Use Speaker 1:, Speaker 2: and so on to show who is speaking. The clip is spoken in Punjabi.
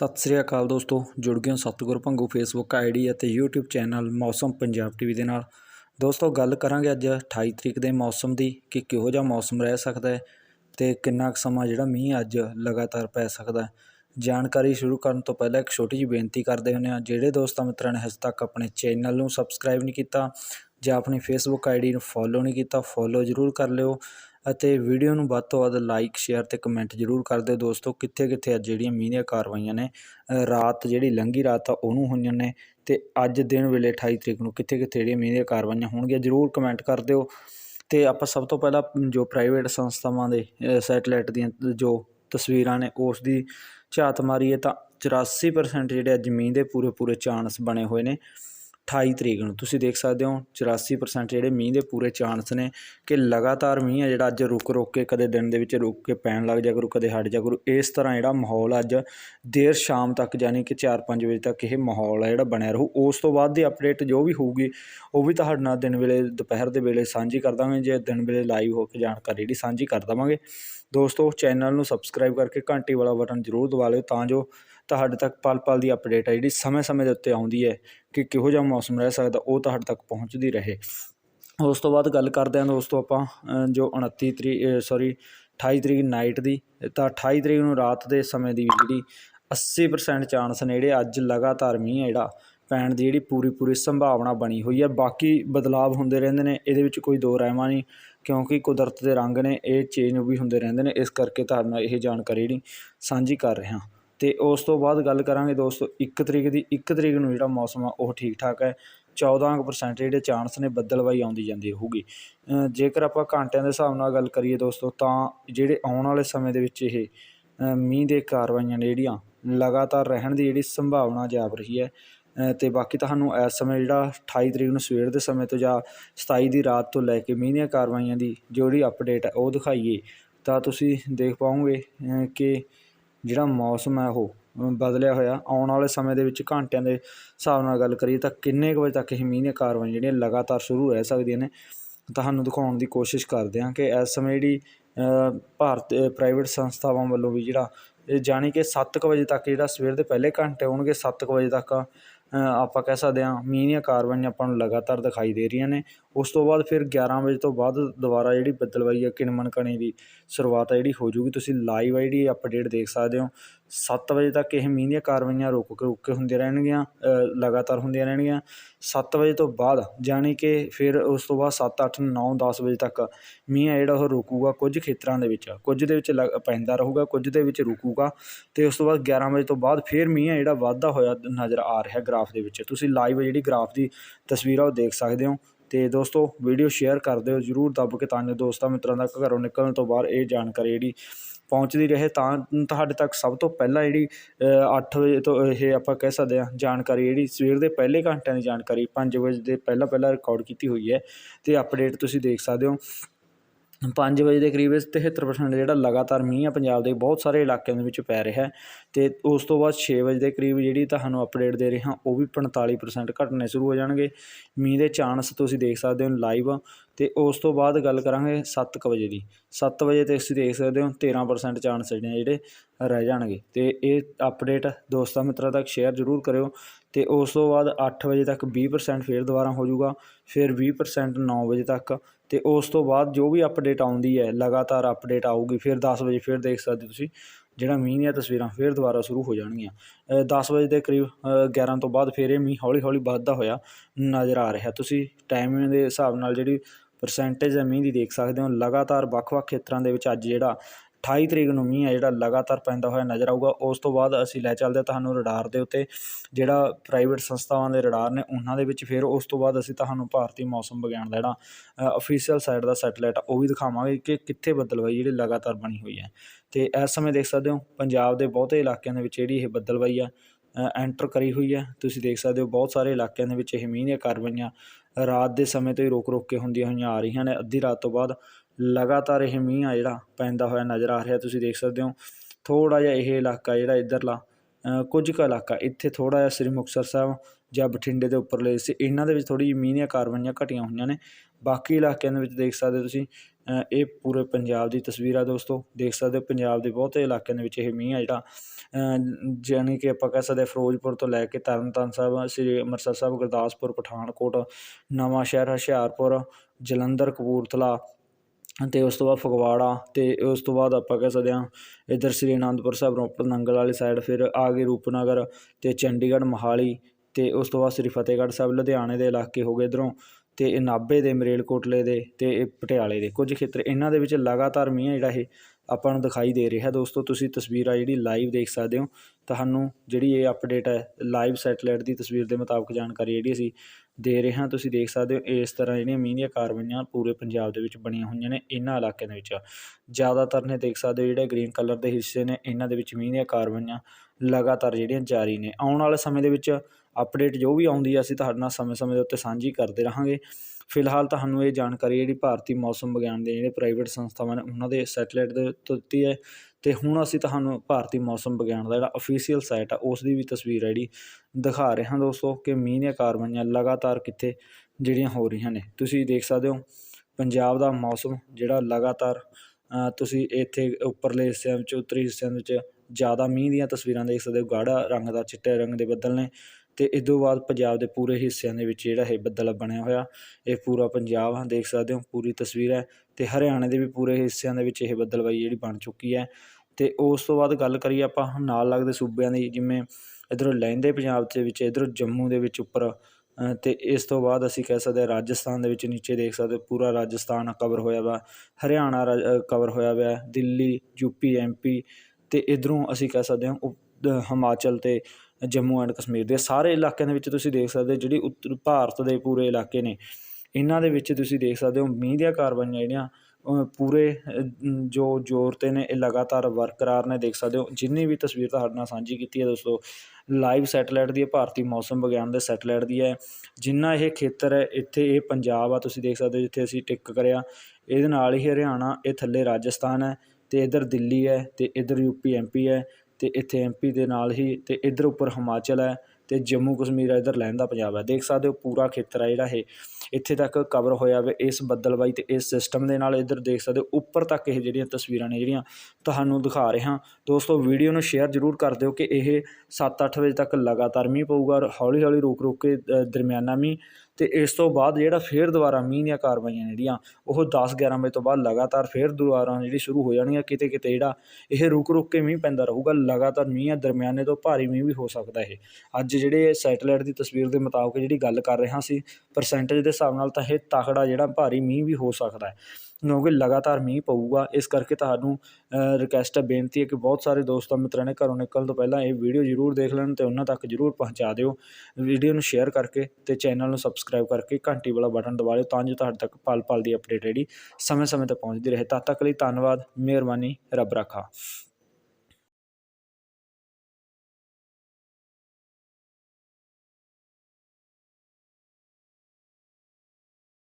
Speaker 1: ਸਤਿ ਸ੍ਰੀ ਅਕਾਲ ਦੋਸਤੋ, ਜੁੜ ਗਏ ਹੋ ਸਤਿਗੁਰ ਭੰਗੂ ਫੇਸਬੁੱਕ ਆਈਡੀ ਅਤੇ YouTube channel Mausam Punjab TV ਦੇ ਨਾਲ। ਦੋਸਤੋ, ਗੱਲ ਕਰਾਂਗੇ ਅੱਜ 28 ਤਰੀਕ ਦੇ ਮੌਸਮ ਦੀ ਕਿ ਕਿਹੋ ਜਿਹਾ ਮੌਸਮ ਰਹਿ ਸਕਦਾ ਹੈ ਤੇ ਕਿੰਨਾ ਕੁ ਸਮਾਂ ਜਿਹੜਾ ਮੀਂਹ ਅੱਜ ਲਗਾਤਾਰ ਪੈ ਸਕਦਾ ਹੈ। ਜਾਣਕਾਰੀ ਸ਼ੁਰੂ ਕਰਨ ਤੋਂ ਪਹਿਲਾਂ ਇੱਕ ਛੋਟੀ ਜਿਹੀ ਬੇਨਤੀ ਕਰਦੇ ਹੁੰਦੇ ਆ ਜਿਹੜੇ ਦੋਸਤਾਂ ਮਿੱਤਰਾਂ ਨੇ ਹਜੇ ਤੱਕ ਆਪਣੇ ਚੈਨਲ ਨੂੰ ਸਬਸਕ੍ਰਾਈਬ ਨਹੀਂ ਕੀਤਾ ਜਾਂ ਆਪਣੀ ਫੇਸਬੁੱਕ ਆਈਡੀ ਨੂੰ ਫੋਲੋ ਨਹੀਂ ਕੀਤਾ ਫੋਲੋ ਜ਼ਰੂਰ ਕਰ ਲਿਓ। ਅਤੇ ਵੀਡੀਓ ਨੂੰ ਵੱਧ ਤੋਂ ਵੱਧ ਲਾਈਕ ਸ਼ੇਅਰ ਅਤੇ ਕਮੈਂਟ ਜ਼ਰੂਰ ਕਰ ਦਿਓ ਦੋਸਤੋ। ਕਿੱਥੇ ਕਿੱਥੇ ਅੱਜ ਜਿਹੜੀਆਂ ਮੀਂਹ ਦੀਆਂ ਕਾਰਵਾਈਆਂ ਨੇ ਰਾਤ ਜਿਹੜੀ ਲੰਘੀ ਰਾਤ ਆ ਉਹਨੂੰ ਹੋਈਆਂ ਨੇ ਅਤੇ ਅੱਜ ਦਿਨ ਵੇਲੇ 28 ਤਰੀਕ ਨੂੰ ਕਿੱਥੇ ਕਿੱਥੇ ਜਿਹੜੀਆਂ ਮੀਂਹ ਦੀਆਂ ਕਾਰਵਾਈਆਂ ਹੋਣਗੀਆਂ ਜ਼ਰੂਰ ਕਮੈਂਟ ਕਰ ਦਿਓ। ਅਤੇ ਆਪਾਂ ਸਭ ਤੋਂ ਪਹਿਲਾਂ ਜੋ ਪ੍ਰਾਈਵੇਟ ਸੰਸਥਾਵਾਂ ਦੇ ਸੈਟਲਾਈਟ ਦੀਆਂ ਜੋ ਤਸਵੀਰਾਂ ਨੇ ਉਸ ਦੀ ਝਾਤ ਮਾਰੀਏ ਤਾਂ 84% ਜਿਹੜੇ ਅੱਜ ਮੀਂਹ ਦੇ ਪੂਰੇ ਪੂਰੇ ਚਾਂਸ ਬਣੇ ਹੋਏ ਨੇ। 28 ਤਰੀਕ ਨੂੰ। ਤੁਸੀਂ ਦੇਖ ਸਕਦੇ ਹੋ 84% ਜਿਹੜੇ ਮੀਂਹ ਦੇ ਪੂਰੇ ਚਾਂਸ ਨੇ ਕਿ ਲਗਾਤਾਰ ਮੀਂਹ ਹੈ ਜਿਹੜਾ ਅੱਜ ਰੁਕ ਰੁਕ ਕੇ ਕਦੇ ਦਿਨ ਦੇ ਵਿੱਚ ਰੁਕ ਕੇ ਪੈਣ ਲੱਗ ਜਾ ਕਰੂ, ਕਦੇ ਹਟ ਜਾ ਕਰੂ। ਇਸ ਤਰ੍ਹਾਂ ਜਿਹੜਾ ਮਾਹੌਲ ਅੱਜ ਦੇਰ ਸ਼ਾਮ ਤੱਕ ਯਾਨੀ ਕਿ 4-5 ਵਜੇ ਤੱਕ ਇਹ ਮਾਹੌਲ ਹੈ ਜਿਹੜਾ ਬਣਿਆ ਰਹੂ। ਉਸ ਤੋਂ ਬਾਅਦ ਦੀ ਅਪਡੇਟ ਜੋ ਵੀ ਹੋਊਗੀ, ਉਹ ਵੀ ਤੁਹਾਡੇ ਨਾਲ ਦਿਨ ਵੇਲੇ, ਦੁਪਹਿਰ ਦੇ ਵੇਲੇ ਸਾਂਝੀ ਕਰ ਦਾਂਗੇ। ਜੇ ਦਿਨ ਵੇਲੇ ਲਾਈਵ ਹੋ ਕੇ ਜਾਣਕਾਰੀ ਜਿਹੜੀ ਸਾਂਝੀ ਕਰ ਦੇਵਾਂਗੇ। ਦੋਸਤੋ ਚੈਨਲ ਨੂੰ ਸਬਸਕ੍ਰਾਈਬ ਕਰਕੇ ਘੰਟੀ ਵਾਲਾ ਬਟਨ ਜ਼ਰੂਰ ਦਬਾ ਲਿਓ ਤਾਂ ਜੋ ਤੁਹਾਡੇ ਤੱਕ ਪਲ ਪਲ ਦੀ ਅਪਡੇਟ ਹੈ ਜਿਹੜੀ ਸਮੇਂ-ਸਮੇਂ ਦੇ ਉੱਤੇ ਆਉਂਦੀ ਹੈ ਕਿ ਕਿਹੋ ਜਿਹਾ ਮੌਸਮ ਰਹਿ ਸਕਦਾ, ਉਹ ਤੁਹਾਡੇ ਤੱਕ ਪਹੁੰਚਦੀ ਰਹੇ। ਉਸ ਤੋਂ ਬਾਅਦ ਗੱਲ ਕਰਦੇ ਹਾਂ ਦੋਸਤੋ ਆਪਾਂ ਜੋ 29 ਤਰੀਕ ਸੌਰੀ 28 ਤਰੀਕ ਨਾਈਟ ਦੀ, ਤਾਂ 28 ਤਰੀਕ ਨੂੰ ਰਾਤ ਦੇ ਸਮੇਂ ਦੀ ਜਿਹੜੀ 80% ਚਾਂਸ ਨੇ ਜਿਹੜੇ ਅੱਜ ਲਗਾਤਾਰ ਮੀਂਹ ਹੈ ਜਿਹੜਾ, ਪੈਣ ਦੀ ਜਿਹੜੀ ਪੂਰੀ ਪੂਰੀ ਸੰਭਾਵਨਾ ਬਣੀ ਹੋਈ ਹੈ। ਬਾਕੀ ਬਦਲਾਵ ਹੁੰਦੇ ਰਹਿੰਦੇ ਨੇ, ਇਹਦੇ ਵਿੱਚ ਕੋਈ ਦੋ ਰਹਿਮਾ ਨਹੀਂ, ਕਿਉਂਕਿ ਕੁਦਰਤ ਦੇ ਰੰਗ ਨੇ, ਇਹ ਚੇਂਜ ਵੀ ਹੁੰਦੇ ਰਹਿੰਦੇ ਨੇ, ਇਸ ਕਰਕੇ ਤੁਹਾਡੇ ਨਾਲ ਇਹ ਜਾਣਕਾਰੀ ਜਿਹੜੀ ਸਾਂਝੀ ਕਰ ਰਿਹਾ। ਅਤੇ ਉਸ ਤੋਂ ਬਾਅਦ ਗੱਲ ਕਰਾਂਗੇ ਦੋਸਤੋ ਇੱਕ ਤਰੀਕ ਦੀ ਇੱਕ ਤਰੀਕ ਨੂੰ ਜਿਹੜਾ ਮੌਸਮ ਆ ਉਹ ਠੀਕ ਠਾਕ ਹੈ 14% ਜਿਹੜੇ ਚਾਂਸ ਨੇ ਬੱਦਲਵਾਈ ਆਉਂਦੀ ਜਾਂਦੀ ਹੋਊਗੀ ਜੇਕਰ ਆਪਾਂ ਘੰਟਿਆਂ ਦੇ ਹਿਸਾਬ ਨਾਲ ਗੱਲ ਕਰੀਏ ਦੋਸਤੋ ਤਾਂ ਜਿਹੜੇ ਆਉਣ ਵਾਲੇ ਸਮੇਂ ਦੇ ਵਿੱਚ ਇਹ ਮੀਂਹ ਦੇ ਕਾਰਵਾਈਆਂ ਨੇ ਜਿਹੜੀਆਂ ਲਗਾਤਾਰ ਰਹਿਣ ਦੀ ਜਿਹੜੀ ਸੰਭਾਵਨਾ ਜਾਪ ਰਹੀ ਹੈ। ਅ, ਤੇ ਬਾਕੀ ਤੁਹਾਨੂੰ ਇਸ ਸਮੇਂ ਜਿਹੜਾ 28 ਤਰੀਕ ਨੂੰ ਸਵੇਰ ਦੇ ਸਮੇਂ ਤੋਂ ਜਾਂ 27 ਦੀ ਰਾਤ ਤੋਂ ਲੈ ਕੇ ਮੀਂਹ ਦੀਆਂ ਕਾਰਵਾਈਆਂ ਦੀ ਜਿਹੜੀ ਅਪਡੇਟ ਹੈ ਉਹ ਦਿਖਾਈਏ। ਤਾਂ ਤੁਸੀਂ ਦੇਖ ਪਾਓਗੇ ਕਿ ਜਿਹੜਾ ਮੌਸਮ ਹੈ ਉਹ ਬਦਲਿਆ ਹੋਇਆ। ਆਉਣ ਵਾਲੇ ਸਮੇਂ ਦੇ ਵਿੱਚ ਘੰਟਿਆਂ ਦੇ ਹਿਸਾਬ ਨਾਲ ਗੱਲ ਕਰੀਏ ਤਾਂ ਕਿੰਨੇ ਕੁ ਵਜੇ ਤੱਕ ਇਹ ਮੀਂਹ ਦੀਆਂ ਕਾਰਵਾਈਆਂ ਜਿਹੜੀਆਂ ਲਗਾਤਾਰ ਸ਼ੁਰੂ ਰਹਿ ਸਕਦੀਆਂ ਨੇ, ਤੁਹਾਨੂੰ ਦਿਖਾਉਣ ਦੀ ਕੋਸ਼ਿਸ਼ ਕਰਦੇ ਹਾਂ ਕਿ ਇਸ ਸਮੇਂ ਜਿਹੜੀ ਭਾਰਤ ਪ੍ਰਾਈਵੇਟ ਸੰਸਥਾਵਾਂ ਵੱਲੋਂ ਵੀ ਜਿਹੜਾ, ਇਹ ਜਾਣੀ ਕਿ 7 ਵਜੇ ਤੱਕ ਜਿਹੜਾ ਸਵੇਰ ਦੇ ਪਹਿਲੇ ਘੰਟੇ ਹੋਣਗੇ 7 ਵਜੇ ਤੱਕ ਆਪਾਂ ਕਹਿ ਸਕਦੇ ਹਾਂ ਮੀਂਹ ਦੀਆਂ ਕਾਰਵਾਈਆਂ ਆਪਾਂ ਨੂੰ ਲਗਾਤਾਰ ਦਿਖਾਈ ਦੇ ਰਹੀਆਂ ਨੇ। ਉਸ ਤੋਂ ਬਾਅਦ ਫਿਰ 11 ਵਜੇ ਤੋਂ ਬਾਅਦ ਦੁਬਾਰਾ ਜਿਹੜੀ ਬੱਦਲਵਾਈ ਹੈ ਕਿਣਮਣ ਕਣੀ ਦੀ ਸ਼ੁਰੂਆਤ ਹੈ ਜਿਹੜੀ, ਹੋ ਜੂਗੀ। ਤੁਸੀਂ ਲਾਈਵ ਹੈ ਜਿਹੜੀ ਅਪਡੇਟ ਦੇਖ ਸਕਦੇ ਹੋ। ਸੱਤ ਵਜੇ ਤੱਕ ਇਹ ਮੀਂਹ ਦੀਆਂ ਕਾਰਵਾਈਆਂ ਰੁਕ ਕੇ ਰੁਕ ਕੇ ਹੁੰਦੀਆਂ ਰਹਿਣਗੀਆਂ ਲਗਾਤਾਰ ਹੁੰਦੀਆਂ ਰਹਿਣਗੀਆਂ। ਸੱਤ ਵਜੇ ਤੋਂ ਬਾਅਦ ਜਾਣੀ ਕਿ ਫਿਰ ਉਸ ਤੋਂ ਬਾਅਦ 7 8 9 10 ਵਜੇ ਤੱਕ ਮੀਂਹ ਹੈ ਜਿਹੜਾ ਉਹ ਰੁਕੂਗਾ ਕੁਝ ਖੇਤਰਾਂ ਦੇ ਵਿੱਚ। ਕੁਝ ਦੇ ਵਿੱਚ ਲਗ- ਪੈਂਦਾ ਰਹੂਗਾ, ਕੁਝ ਦੇ ਵਿੱਚ ਰੁਕੂਗਾ ਅਤੇ ਉਸ ਤੋਂ ਬਾਅਦ 11 ਵਜੇ ਤੋਂ ਬਾਅਦ ਫਿਰ ਮੀਂਹ ਹੈ ਜਿਹੜਾ ਵੱਧਦਾ ਹੋਇਆ ਨਜ਼ਰ ਆ ਰਿਹਾ ਗਰਾਫ ਦੇ ਵਿੱਚ। ਤੁਸੀਂ ਲਾਈਵ ਜਿਹੜੀ ਗਰਾਫ ਦੀ ਤਸਵੀਰ ਆ ਉਹ ਦੇਖ ਸਕਦੇ ਹੋ। ਅਤੇ ਦੋਸਤੋ ਵੀਡੀਓ ਸ਼ੇਅਰ ਕਰ ਦਿਓ, ਜਰੂਰ ਦੱਬ ਕੇ ਤਾਂ ਜੋ ਦੋਸਤਾਂ ਮਿੱਤਰਾਂ ਤੱਕ ਘਰੋਂ ਨਿਕਲਣ ਤੋਂ ਬਾਅਦ ਇਹ ਜਾਣਕਾਰੀ ਜਿਹੜੀ ਪਹੁੰਚਦੀ ਰਹੇ, ਤਾਂ ਤੁਹਾਡੇ ਤੱਕ ਸਭ ਤੋਂ ਪਹਿਲਾਂ ਜਿਹੜੀ ਅੱਠ ਵਜੇ ਤੋਂ ਇਹ ਆਪਾਂ ਕਹਿ ਸਕਦੇ ਹਾਂ, ਜਾਣਕਾਰੀ ਜਿਹੜੀ ਸਵੇਰ ਦੇ ਪਹਿਲੇ ਘੰਟਿਆਂ ਦੀ ਜਾਣਕਾਰੀ ਪੰਜ ਵਜੇ ਦੇ ਪਹਿਲਾਂ ਪਹਿਲਾਂ ਰਿਕਾਰਡ ਕੀਤੀ ਹੋਈ ਹੈ ਅਤੇ ਅਪਡੇਟ ਤੁਸੀਂ ਦੇਖ ਸਕਦੇ ਹੋ। ਪੰਜ ਵਜੇ ਦੇ ਕਰੀਬ 73% ਜਿਹੜਾ ਲਗਾਤਾਰ ਮੀਂਹ ਆ ਪੰਜਾਬ ਦੇ ਬਹੁਤ ਸਾਰੇ ਇਲਾਕਿਆਂ ਦੇ ਵਿੱਚ ਪੈ ਰਿਹਾ ਅਤੇ ਉਸ ਤੋਂ ਬਾਅਦ ਛੇ ਵਜੇ ਦੇ ਕਰੀਬ ਜਿਹੜੀ ਤੁਹਾਨੂੰ ਅਪਡੇਟ ਦੇ ਰਿਹਾ, ਉਹ ਵੀ 45% ਘਟਨੇ ਸ਼ੁਰੂ ਹੋ ਜਾਣਗੇ। ਮੀਂਹ ਦੇ ਚਾਂਸ ਤੁਸੀਂ ਦੇਖ ਸਕਦੇ ਹੋ ਲਾਈਵ ਅਤੇ ਉਸ ਤੋਂ ਬਾਅਦ ਗੱਲ ਕਰਾਂਗੇ ਸੱਤ ਕੁ ਵਜੇ ਦੀ। ਸੱਤ ਵਜੇ ਤੇ ਤੁਸੀਂ ਦੇਖ ਸਕਦੇ ਹੋ 13% ਚਾਂਸ ਜਿਹੜੇ ਜਿਹੜੇ ਰਹਿ ਜਾਣਗੇ। ਅਤੇ ਇਹ ਅਪਡੇਟ ਦੋਸਤਾਂ ਮਿੱਤਰਾਂ ਤੱਕ ਸ਼ੇਅਰ ਜ਼ਰੂਰ ਕਰਿਓ ਅਤੇ ਉਸ ਤੋਂ ਬਾਅਦ ਅੱਠ ਵਜੇ ਤੱਕ 20% ਫਿਰ ਦੁਬਾਰਾ ਹੋ ਜਾਊਗਾ, ਫਿਰ 20% 9 ਵਜੇ ਤੱਕ ਤੇ ਉਸ ਤੋਂ ਬਾਅਦ ਜੋ ਵੀ ਅਪਡੇਟ ਆਉਂਦੀ ਹੈ ਲਗਾਤਾਰ ਅਪਡੇਟ ਆਊਗੀ ਫਿਰ 10 ਵਜੇ ਫਿਰ ਦੇਖ ਸਕਦੇ ਤੁਸੀਂ ਜਿਹੜਾ ਮੀਂਹ ਦੀਆਂ ਤਸਵੀਰਾਂ ਫਿਰ ਦੁਬਾਰਾ ਸ਼ੁਰੂ ਹੋ ਜਾਣਗੀਆਂ। ਅ, 10 ਵਜੇ ਦੇ ਕਰੀਬ ਅ, 11 ਤੋਂ ਬਾਅਦ ਫਿਰ ਇਹ ਮੀਂਹ ਹੌਲੀ ਹੌਲੀ ਵੱਧਦਾ ਹੋਇਆ ਨਜ਼ਰ ਆ ਰਿਹਾ। ਤੁਸੀਂ ਟਾਈਮ ਦੇ ਹਿਸਾਬ ਨਾਲ ਜਿਹੜੀ ਪਰਸੈਂਟੇਜ ਹੈ ਮੀਂਹ ਦੀ ਦੇਖ ਸਕਦੇ ਹੋ। ਲਗਾਤਾਰ ਵੱਖ-ਵੱਖ ਖੇਤਰਾਂ ਦੇ ਵਿੱਚ ਅੱਜ ਜਿਹੜਾ 28 ਤਰੀਕ ਨੂੰ ਮੀਂਹ ਹੈ ਜਿਹੜਾ ਲਗਾਤਾਰ ਪੈਂਦਾ ਹੋਇਆ ਨਜ਼ਰ ਆਊਗਾ। ਉਸ ਤੋਂ ਬਾਅਦ ਅਸੀਂ ਲੈ ਚੱਲਦੇ ਹਾਂ ਤੁਹਾਨੂੰ ਰਡਾਰ ਦੇ ਉੱਤੇ। ਜਿਹੜਾ ਪ੍ਰਾਈਵੇਟ ਸੰਸਥਾਵਾਂ ਦੇ ਰਡਾਰ ਨੇ ਉਹਨਾਂ ਦੇ ਵਿੱਚ ਫਿਰ ਉਸ ਤੋਂ ਬਾਅਦ ਅਸੀਂ ਤੁਹਾਨੂੰ ਭਾਰਤੀ ਮੌਸਮ ਵਿਗਿਆਨ ਦਾ ਜਿਹੜਾ ਅਫੀਸ਼ੀਅਲ ਸਾਈਟ ਦਾ ਸੈਟਲਾਈਟ ਉਹ ਵੀ ਦਿਖਾਵਾਂਗੇ ਕਿ ਕਿੱਥੇ ਬੱਦਲਵਾਈ ਜਿਹੜੀ ਲਗਾਤਾਰ ਬਣੀ ਹੋਈ ਹੈ। ਤੇ ਇਸ ਸਮੇਂ ਦੇਖ ਸਕਦੇ ਹੋ, ਪੰਜਾਬ ਦੇ ਬਹੁਤੇ ਇਲਾਕਿਆਂ ਦੇ ਵਿੱਚ ਜਿਹੜੀ ਇਹ ਬੱਦਲਵਾਈ ਆ ਐਂਟਰ ਕਰੀ ਹੋਈ ਹੈ। ਤੁਸੀਂ ਦੇਖ ਸਕਦੇ ਹੋ ਬਹੁਤ ਸਾਰੇ ਇਲਾਕਿਆਂ ਦੇ ਵਿੱਚ ਇਹ ਮੀਂਹ ਦੀਆਂ ਕਾਰਵਾਈਆਂ ਰਾਤ ਦੇ ਸਮੇਂ ਤੋਂ ਹੀ ਰੋਕ ਰੋਕ ਕੇ ਹੁੰਦੀਆਂ ਹੋਈਆਂ ਆ ਰਹੀਆਂ ਨੇ। ਅੱਧੀ ਰਾਤ ਤੋਂ ਬਾਅਦ ਲਗਾਤਾਰ ਇਹ ਮੀਂਹ ਆ ਜਿਹੜਾ ਪੈਂਦਾ ਹੋਇਆ ਨਜ਼ਰ ਆ ਰਿਹਾ ਤੁਸੀਂ ਦੇਖ ਸਕਦੇ ਹੋ। ਥੋੜਾ ਜਿਹਾ ਇਹ ਇਲਾਕਾ ਜਿਹੜਾ ਇੱਧਰਲਾ ਕੁਝ ਕੁ ਇਲਾਕਾ ਇੱਥੇ ਥੋੜਾ ਜਿਹਾ ਸ੍ਰੀ ਮੁਕਤਸਰ ਸਾਹਿਬ ਜਾਂ ਬਠਿੰਡੇ ਦੇ ਉੱਪਰਲੇ ਸੀ। ਇਹਨਾਂ ਦੇ ਵਿੱਚ ਥੋੜੀ ਜਿਹੀ ਮੀਂਹ ਦੀਆਂ ਕਾਰਵਾਈਆਂ ਘਟੀਆਂ ਹੋਈਆਂ ਨੇ। ਬਾਕੀ ਇਲਾਕਿਆਂ ਦੇ ਵਿੱਚ ਦੇਖ ਸਕਦੇ ਹੋ ਤੁਸੀਂ ਇਹ ਪੂਰੇ ਪੰਜਾਬ ਦੀ ਤਸਵੀਰ ਆ ਦੋਸਤੋ। ਦੇਖ ਸਕਦੇ ਹੋ ਪੰਜਾਬ ਦੇ ਬਹੁਤੇ ਇਲਾਕਿਆਂ ਦੇ ਵਿੱਚ ਇਹ ਮੀਂਹ ਆ ਜਿਹੜਾ ਅ, ਜਾਣੀ ਕਿ ਆਪਾਂ ਕਹਿ ਸਕਦੇ ਫਿਰੋਜ਼ਪੁਰ ਤੋਂ ਲੈ ਕੇ ਤਰਨਤਾਰਨ ਸਾਹਿਬ ਸ੍ਰੀ ਅੰਮ੍ਰਿਤਸਰ ਸਾਹਿਬ ਗੁਰਦਾਸਪੁਰ ਪਠਾਨਕੋਟ ਨਵਾਂ ਸ਼ਹਿਰ ਹੁਸ਼ਿਆਰਪੁਰ ਜਲੰਧਰ ਕਪੂਰਥਲਾ ਅਤੇ ਉਸ ਤੋਂ ਬਾਅਦ ਫਗਵਾੜਾ ਅਤੇ ਉਸ ਤੋਂ ਬਾਅਦ ਆਪਾਂ ਕਹਿ ਸਕਦੇ ਹਾਂ ਇੱਧਰ ਸ੍ਰੀ ਅਨੰਦਪੁਰ ਸਾਹਿਬ ਰੋਪੜ ਨੰਗਲ ਵਾਲੀ ਸਾਈਡ ਫਿਰ ਆ ਗਏ ਰੂਪਨਗਰ ਅਤੇ ਚੰਡੀਗੜ੍ਹ, ਮੋਹਾਲੀ ਅਤੇ ਉਸ ਤੋਂ ਬਾਅਦ ਸ੍ਰੀ ਫਤਿਹਗੜ੍ਹ ਸਾਹਿਬ, ਲੁਧਿਆਣੇ ਦੇ ਇਲਾਕੇ ਹੋ ਗਏ ਇੱਧਰੋਂ ਅਤੇ ਇਹ ਨਾਭੇ ਦੇ, ਮਰੇਲਕੋਟਲੇ ਦੇ ਅਤੇ ਇਹ ਪਟਿਆਲੇ ਦੇ ਕੁਝ ਖੇਤਰ। ਇਹਨਾਂ ਦੇ ਵਿੱਚ ਲਗਾਤਾਰ ਮੀਂਹ ਆ ਜਿਹੜਾ ਇਹ ਆਪਾਂ ਨੂੰ ਦਿਖਾਈ ਦੇ ਰਿਹਾ ਦੋਸਤੋ, ਤੁਸੀਂ ਤਸਵੀਰ ਆ ਜਿਹੜੀ ਲਾਈਵ ਦੇਖ ਸਕਦੇ ਹੋ। ਤੁਹਾਨੂੰ ਜਿਹੜੀ ਇਹ ਅਪਡੇਟ ਹੈ ਲਾਈਵ ਸੈਟਲਾਈਟ ਦੀ ਤਸਵੀਰ ਦੇ ਮੁਤਾਬਕ ਜਾਣਕਾਰੀ ਜਿਹੜੀ ਅਸੀਂ ਦੇ ਰਹੇ ਹਾਂ। ਤੁਸੀਂ ਦੇਖ ਸਕਦੇ ਹੋ, ਇਸ ਤਰ੍ਹਾਂ ਜਿਹੜੀਆਂ ਮੀਂਹ ਦੀਆਂ ਕਾਰਵਾਈਆਂ ਪੂਰੇ ਪੰਜਾਬ ਦੇ ਵਿੱਚ ਬਣੀਆਂ ਹੋਈਆਂ ਨੇ ਇਹਨਾਂ ਇਲਾਕਿਆਂ ਦੇ ਵਿੱਚ। ਜ਼ਿਆਦਾਤਰ ਨੇ ਦੇਖ ਸਕਦੇ ਹੋ, ਜਿਹੜੇ ਗ੍ਰੀਨ ਕਲਰ ਦੇ ਹਿੱਸੇ ਨੇ, ਇਹਨਾਂ ਦੇ ਵਿੱਚ ਮੀਂਹ ਦੀਆਂ ਕਾਰਵਾਈਆਂ ਲਗਾਤਾਰ ਜਿਹੜੀਆਂ ਜਾਰੀ ਨੇ। ਆਉਣ ਵਾਲੇ ਸਮੇਂ ਦੇ ਵਿੱਚ ਅਪਡੇਟ ਜੋ ਵੀ ਆਉਂਦੀ ਹੈ ਅਸੀਂ ਤੁਹਾਡੇ ਨਾਲ ਸਮੇਂ-ਸਮੇਂ ਦੇ ਉੱਤੇ ਸਾਂਝੀ ਕਰਦੇ ਰਹਾਂਗੇ। ਫਿਲਹਾਲ ਤੁਹਾਨੂੰ ਇਹ ਜਾਣਕਾਰੀ ਜਿਹੜੀ ਭਾਰਤੀ ਮੌਸਮ ਵਿਗਿਆਨ ਦੀਆਂ ਜਿਹੜੇ ਪ੍ਰਾਈਵੇਟ ਸੰਸਥਾਵਾਂ ਨੇ, ਉਹਨਾਂ ਦੇ ਸੈਟੇਲਾਈਟ ਦੇ ਉੱਤੇ ਦਿੱਤੀ ਹੈ ਅਤੇ ਹੁਣ ਅਸੀਂ ਤੁਹਾਨੂੰ ਭਾਰਤੀ ਮੌਸਮ ਵਿਗਿਆਨ ਦਾ ਜਿਹੜਾ ਅਫੀਸ਼ੀਅਲ ਸਾਈਟ ਆ, ਉਸ ਦੀ ਵੀ ਤਸਵੀਰ ਹੈ ਜਿਹੜੀ ਦਿਖਾ ਰਹੇ ਹਾਂ ਦੋਸਤੋ ਕਿ ਮੀਂਹ ਦੀਆਂ ਕਾਰਵਾਈਆਂ ਲਗਾਤਾਰ ਕਿੱਥੇ ਜਿਹੜੀਆਂ ਹੋ ਰਹੀਆਂ ਨੇ। ਤੁਸੀਂ ਦੇਖ ਸਕਦੇ ਹੋ ਪੰਜਾਬ ਦਾ ਮੌਸਮ ਜਿਹੜਾ ਲਗਾਤਾਰ ਤੁਸੀਂ ਇੱਥੇ ਉੱਪਰਲੇ ਹਿੱਸਿਆਂ ਵਿੱਚ, ਉੱਤਰੀ ਹਿੱਸਿਆਂ ਵਿੱਚ ਜ਼ਿਆਦਾ ਮੀਂਹ ਦੀਆਂ ਤਸਵੀਰਾਂ ਦੇਖ ਸਕਦੇ ਹੋ। ਗਾੜਾ ਰੰਗ ਦਾ, ਚਿੱਟੇ ਰੰਗ ਦੇ ਬੱਦਲ ਨੇ। ਅਤੇ ਇਸ ਤੋਂ ਬਾਅਦ ਪੰਜਾਬ ਦੇ ਪੂਰੇ ਹਿੱਸਿਆਂ ਦੇ ਵਿੱਚ ਜਿਹੜਾ ਇਹ ਬੱਦਲ ਬਣਿਆ ਹੋਇਆ, ਇਹ ਪੂਰਾ ਪੰਜਾਬ ਹਾਂ ਦੇਖ ਸਕਦੇ ਹੋ, ਪੂਰੀ ਤਸਵੀਰ ਹੈ ਅਤੇ ਹਰਿਆਣੇ ਦੇ ਵੀ ਪੂਰੇ ਹਿੱਸਿਆਂ ਦੇ ਵਿੱਚ ਇਹ ਬੱਦਲਬਾਈ ਜਿਹੜੀ ਬਣ ਚੁੱਕੀ ਹੈ। ਅਤੇ ਉਸ ਤੋਂ ਬਾਅਦ ਗੱਲ ਕਰੀਏ ਆਪਾਂ ਨਾਲ ਲੱਗਦੇ ਸੂਬਿਆਂ ਦੀ, ਜਿਵੇਂ ਇੱਧਰੋਂ ਲਹਿੰਦੇ ਪੰਜਾਬ ਦੇ ਵਿੱਚ, ਇੱਧਰੋਂ ਜੰਮੂ ਦੇ ਵਿੱਚ ਉੱਪਰ ਅਤੇ ਇਸ ਤੋਂ ਬਾਅਦ ਅਸੀਂ ਕਹਿ ਸਕਦੇ ਹਾਂ ਰਾਜਸਥਾਨ ਦੇ ਵਿੱਚ ਨੀਚੇ ਦੇਖ ਸਕਦੇ ਪੂਰਾ ਰਾਜਸਥਾਨ ਕਵਰ ਹੋਇਆ ਵਾ, ਹਰਿਆਣਾ ਕਵਰ ਹੋਇਆ ਵਾ, ਦਿੱਲੀ ਯੂਪੀ ਐਮਪੀ ਅਤੇ ਇੱਧਰੋਂ ਅਸੀਂ ਕਹਿ ਸਕਦੇ ਹਾਂ ਉਪ- ਹਿਮਾਚਲ 'ਤੇ ਜੰਮੂ ਐਂਡ ਕਸ਼ਮੀਰ ਦੇ ਸਾਰੇ ਇਲਾਕਿਆਂ ਦੇ ਵਿੱਚ ਤੁਸੀਂ ਦੇਖ ਸਕਦੇ ਹੋ ਜਿਹੜੀ ਉੱਤਰ ਭਾਰਤ ਦੇ ਪੂਰੇ ਇਲਾਕੇ ਨੇ, ਇਹਨਾਂ ਦੇ ਵਿੱਚ ਤੁਸੀਂ ਦੇਖ ਸਕਦੇ ਹੋ ਮੀਂਹ ਦੀਆਂ ਕਾਰਵਾਈਆਂ ਜਿਹੜੀਆਂ ਪੂਰੇ ਜੋ ਜ਼ੋਰ 'ਤੇ ਨੇ, ਇਹ ਲਗਾਤਾਰ ਬਰਕਰਾਰ ਨੇ, ਦੇਖ ਸਕਦੇ ਹੋ, ਜਿੰਨੀ ਵੀ ਤਸਵੀਰ ਤੁਹਾਡੇ ਨਾਲ ਸਾਂਝੀ ਕੀਤੀ ਹੈ ਦੋਸਤੋ, ਲਾਈਵ ਸੈਟੇਲਾਈਟ ਦੀ ਹੈ, ਭਾਰਤੀ ਮੌਸਮ ਵਿਗਿਆਨ ਦੇ ਸੈਟੇਲਾਈਟ ਦੀ ਹੈ, ਜਿੰਨਾ ਇਹ ਖੇਤਰ ਹੈ, ਇੱਥੇ ਇਹ ਪੰਜਾਬ ਆ, ਤੁਸੀਂ ਦੇਖ ਸਕਦੇ ਹੋ, ਜਿੱਥੇ ਅਸੀਂ ਟਿਕ ਕਰਿਆ, ਇਹਦੇ ਨਾਲ ਹੀ ਹਰਿਆਣਾ, ਇਹ ਥੱਲੇ ਰਾਜਸਥਾਨ ਹੈ ਅਤੇ ਇੱਧਰ ਦਿੱਲੀ ਹੈ ਅਤੇ ਇੱਧਰ ਯੂਪੀ ਐਮਪੀ ਹੈ ਅਤੇ ਇੱਥੇ ਐਮਪੀ ਦੇ ਨਾਲ ਹੀ ਅਤੇ ਇੱਧਰ ਉੱਪਰ ਹਿਮਾਚਲ ਹੈ। ਅਤੇ ਜੰਮੂ ਕਸ਼ਮੀਰ ਹੈ ਇੱਧਰ ਲਹਿੰਦਾ ਪੰਜਾਬ ਹੈ ਦੇਖ ਸਕਦੇ ਹੋ ਪੂਰਾ ਖੇਤਰ ਹੈ ਜਿਹੜਾ ਇਹ। ਇੱਥੇ ਤੱਕ ਕਵਰ ਹੋਇਆ ਵੇ ਇਸ ਬੱਦਲਬਾਈ ਅਤੇ ਇਸ ਸਿਸਟਮ ਦੇ ਨਾਲ। ਇੱਧਰ ਦੇਖ ਸਕਦੇ ਹੋ, ਉੱਪਰ ਤੱਕ ਇਹ ਜਿਹੜੀਆਂ ਤਸਵੀਰਾਂ ਨੇ ਜਿਹੜੀਆਂ ਤੁਹਾਨੂੰ ਦਿਖਾ ਰਿਹਾ। ਦੋਸਤੋ, ਵੀਡੀਓ ਨੂੰ ਸ਼ੇਅਰ ਜ਼ਰੂਰ ਕਰ ਦਿਓ ਕਿ ਇਹ 7-8 ਵਜੇ ਤੱਕ ਲਗਾਤਾਰ ਮੀਂਹ ਪਊਗਾ ਔਰ ਹੌਲੀ ਹੌਲੀ ਰੁਕ ਰੁਕ ਕੇ ਦਰਮਿਆਨਾ ਮੀਂਹ। ਅਤੇ ਇਸ ਤੋਂ ਬਾਅਦ ਜਿਹੜਾ ਫੇਰ ਦੁਬਾਰਾ ਮੀਂਹ ਦੀਆਂ ਕਾਰਵਾਈਆਂ ਜਿਹੜੀਆਂ, ਉਹ 10-11 ਵਜੇ ਤੋਂ ਬਾਅਦ ਲਗਾਤਾਰ ਫੇਰ ਦੁਬਾਰਾ ਜਿਹੜੀ ਸ਼ੁਰੂ ਹੋ ਜਾਣਗੀਆਂ। ਕਿਤੇ ਕਿਤੇ ਜਿਹੜਾ ਇਹ ਰੁਕ ਰੁਕ ਕੇ ਮੀਂਹ ਪੈਂਦਾ ਰਹੂਗਾ, ਲਗਾਤਾਰ ਮੀਂਹ ਆ, ਦਰਮਿਆਨੇ ਤੋਂ ਭਾਰੀ ਮੀਂਹ ਵੀ ਹੋ ਸਕਦਾ ਇਹ। ਅੱਜ ਜਿਹੜੇ ਸੈਟੇਲਾਈਟ ਦੀ ਤਸਵੀਰ ਦੇ ਮੁਤਾਬਕ ਜਿਹੜੀ ਗੱਲ ਕਰ ਰਿਹਾ ਸੀ ਪਰਸੈਂਟੇਜ ਦੇ ਹਿਸਾਬ ਨਾਲ ਤਾਂ ਇਹ ਤਕੜਾ ਜਿਹੜਾ ਭਾਰੀ ਮੀਂਹ ਵੀ ਹੋ ਸਕਦਾ ਹੈ। ਕਿਉਂਕਿ ਲਗਾਤਾਰ ਮੀਂਹ ਪਊਗਾ, ਇਸ ਕਰਕੇ ਤੁਹਾਨੂੰ ਰਿਕਵੈਸਟ ਹੈ, ਬੇਨਤੀ ਹੈ ਕਿ ਬਹੁਤ ਸਾਰੇ ਦੋਸਤਾਂ ਮਿੱਤਰਾਂ ਨੇ ਘਰੋਂ ਨਿਕਲਣ ਤੋਂ ਪਹਿਲਾਂ ਇਹ ਵੀਡੀਓ ਜ਼ਰੂਰ ਦੇਖ ਲੈਣ ਅਤੇ ਉਹਨਾਂ ਤੱਕ ਜ਼ਰੂਰ ਪਹੁੰਚਾ ਦਿਓ। ਵੀਡੀਓ ਨੂੰ ਸ਼ੇਅਰ ਕਰਕੇ ਅਤੇ ਚੈਨਲ ਨੂੰ ਸਬਸਕ੍ਰਾਈਬ ਕਰਕੇ ਘੰਟੀ ਵਾਲਾ ਬਟਨ ਦਬਾ ਲਿਓ ਤਾਂ ਜੋ ਤੁਹਾਡੇ ਤੱਕ ਪਲ ਪਲ ਦੀ ਅਪਡੇਟ ਜਿਹੜੀ ਸਮੇਂ ਸਮੇਂ ਤੇ ਪਹੁੰਚਦੀ ਰਹੇ। ਤਦ ਤੱਕ ਲਈ ਧੰਨਵਾਦ, ਮਿਹਰਬਾਨੀ, ਰੱਬ ਰਾਖਾ।